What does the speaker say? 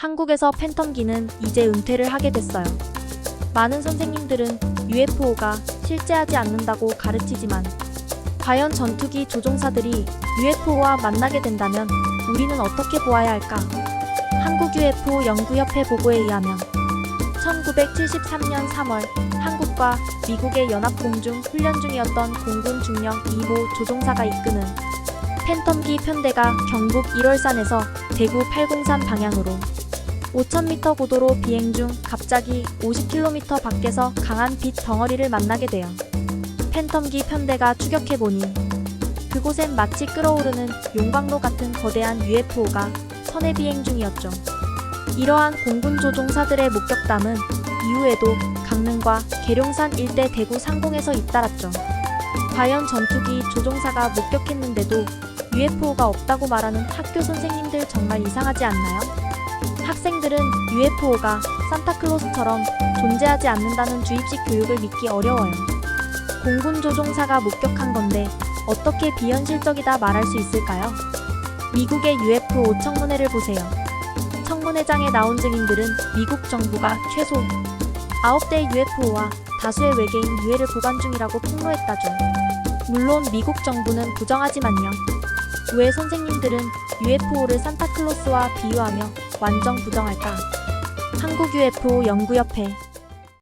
한국에서 팬텀기는 이제 은퇴를 하게 됐어요. 많은 선생님들은 UFO가 실제하지 않는다고 가르치지만 과연 전투기 조종사들이 UFO와 만나게 된다면 우리는 어떻게 보아야 할까? 한국 UFO 연구협회 보고에 의하면 1973년 3월 한국과 미국의 연합공중 훈련 중이었던 공군 중령 2호 조종사가 이끄는 팬텀기 편대가 경북 1월산에서 대구 803 방향으로 5,000m 고도로 비행 중 갑자기 50km 밖에서 강한 빛 덩어리를 만나게 돼요. 팬텀기 편대가 추격해보니 그곳엔 마치 끓어오르는 용광로 같은 거대한 UFO가 선해 비행 중이었죠. 이러한 공군 조종사들의 목격담은 이후에도 강릉과 계룡산 일대 대구 상공에서 잇따랐죠. 과연 전투기 조종사가 목격했는데도 UFO가 없다고 말하는 학교 선생님들 정말 이상하지 않나요? 학생들은 UFO가 산타클로스처럼 존재하지 않는다는 주입식 교육을 믿기 어려워요. 공군 조종사가 목격한 건데 어떻게 비현실적이다 말할 수 있을까요? 미국의 UFO 청문회를 보세요. 청문회장에 나온 증인들은 미국 정부가 최소 9대의 UFO와 다수의 외계인 유해를 보관 중이라고 폭로했다죠. 물론 미국 정부는 부정하지만요. 왜 선생님들은 UFO를 산타클로스와 비유하며 완전 부정할까? 한국 UFO 연구협회